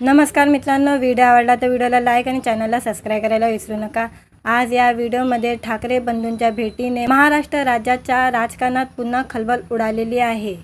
नमस्कार मित्रांनो व्हिडिओ आवडला तर व्हिडिओला लाईक आणि चॅनलला सबस्क्राईब करायला विसरू नका. आज या व्हिडिओमध्ये ठाकरे बंधूंच्या भेटीने महाराष्ट्र राज्याच्या राजकारणात पुन्हा खलबल उडालेली आहे.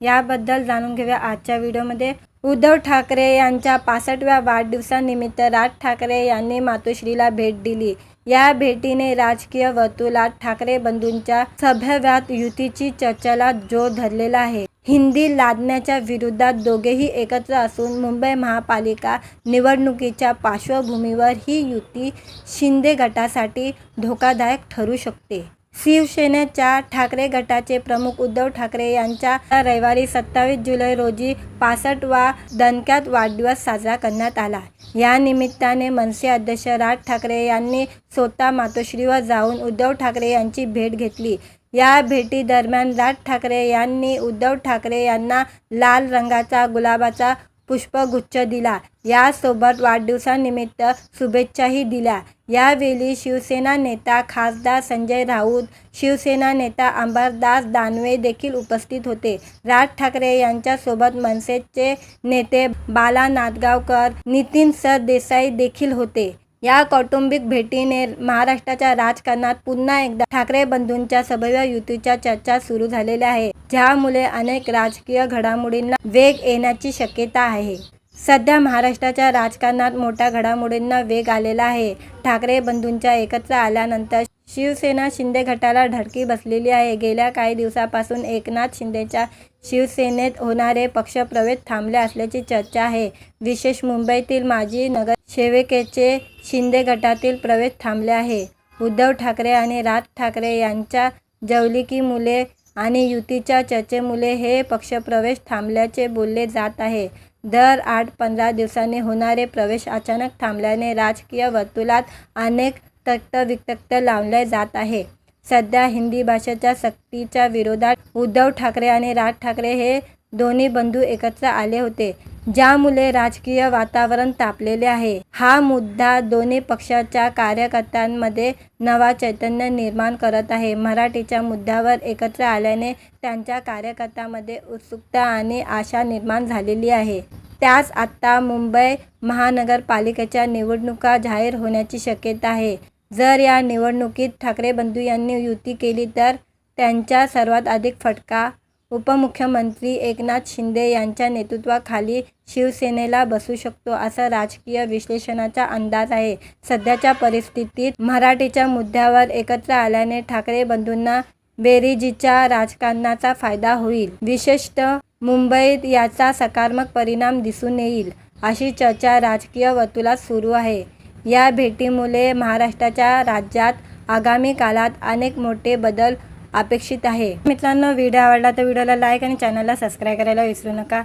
याबद्दल जाणून घेऊया आजच्या व्हिडिओमध्ये. उद्धव ठाकरे यांच्या पासष्टव्या वाढदिवसानिमित्त राज ठाकरे यांनी मातोश्रीला भेट दिली. या भेटीने राजकीय वर्तुळात ठाकरे बंधूंच्या सभव्यात युतीची चर्चेला जोर धरलेला आहे. हिंदी लादण्याच्या विरोधात दोघेही एकत्र असून मुंबई महापालिका निवडणुकीच्या पार्श्वभूमीवर ही युती शिंदे गटासाठी धोकादायक ठरू शकते. शिवसेनेच्या ठाकरे गटाचे प्रमुख उद्धव ठाकरे यांच्या रविवारी सत्तावीस जुलै रोजी पासष्टवा दणक्यात वाढदिवस साजरा करण्यात आला. या निमित्ताने मनसे अध्यक्ष राज ठाकरे यांनी स्वतः मातोश्रीवर जाऊन उद्धव ठाकरे यांची भेट घेतली. या भेटीदरम्यान राज ठाकरे यांनी उद्धव ठाकरे यांना लाल रंगाचा गुलाबाचा पुष्पगुच्छ दिला. यासोबत वाढदिवसानिमित्त शुभेच्छाही दिल्या. यावेळी शिवसेना नेता खासदार संजय राऊत शिवसेना नेता अंबरदास दानवे देखील उपस्थित होते. राज ठाकरे यांच्यासोबत मनसेचे नेते बाला नादगावकर नितीन सरदेसाई देखील होते. या कौटुंबिक भेटीने महाराष्ट्राच्या राजकारणात पुन्हा एकदा ठाकरे बंधूंच्या सभव्य युतीच्या चर्चा सुरू झालेल्या आहे ज्यामुळे अनेक राजकीय घडामोडींना वेग येण्याची शक्यता आहे. सध्या महाराष्ट्राच्या राजकारणात मोठ्या घडामोडींना वेग आलेला आहे. ठाकरे बंधूंच्या एकत्र आल्यानंतर शिवसेना शिंदे गटाला धडकी बसलेली आहे. गेल्या काही दिवसापासून एकनाथ शिंदेच्या शिवसेनेत होणारे पक्षप्रवेश थांबले असल्याची चर्चा आहे. विशेष मुंबईतील माजी नगरसेविकेचे शिंदे गटातील प्रवेश थांबले आहे. उद्धव ठाकरे आणि राज ठाकरे यांच्या जवलिकी मुले आणि युतीच्या चर्चेमुळे हे पक्षप्रवेश थांबल्याचे बोलले जात आहे. दर आठ पंधरा दिवसांनी होणारे प्रवेश अचानक थांबल्याने राजकीय वर्तुळात अनेक तक्त वितक्त लावले जात आहे. सध्या हिंदी भाषेच्या सक्तीच्या विरोधात उद्धव ठाकरे आणि राज ठाकरे हे दोन्ही बंधू एकत्र आले होते ज्यामुळे राजकीय वातावरण तापलेले आहे. हा मुद्दा दोन्ही पक्षाच्या कार्यकर्त्यांमध्ये नवा चैतन्य निर्माण करत आहे. मराठीच्या मुद्द्यावर एकत्र आल्याने त्यांच्या कार्यकर्त्यांमध्ये उत्सुकता आणि आशा निर्माण झालेली आहे. त्यास आत्ता मुंबई महानगरपालिकेच्या निवडणुका जाहीर होण्याची शक्यता आहे. जर या निवडणुकीत ठाकरे बंधू यांनी युती केली तर त्यांच्या सर्वात अधिक फटका उपमुख्यमंत्री एकनाथ शिंदे यांच्या नेतृत्वाखाली शिवसेनेला बसू शकतो असा राजकीय विश्लेषणाचा अंदाज आहे. सध्याच्या परिस्थितीत मराठीच्या मुद्द्यावर एकत्र आल्याने ठाकरे बंधूंना बेरीजीच्या राजकारणाचा फायदा होईल. विशेषतः मुंबईत याचा सकारात्मक परिणाम दिसून येईल अशी चर्चा राजकीय वर्तुळात सुरू आहे. या भेटीमुळे महाराष्ट्राच्या राज्यात आगामी काळात अनेक मोठे बदल अपेक्षित आहे. मित्रांनो व्हिडिओ आवडला तर व्हिडिओला लाईक आणि चॅनलला सबस्क्राईब करायला विसरू नका.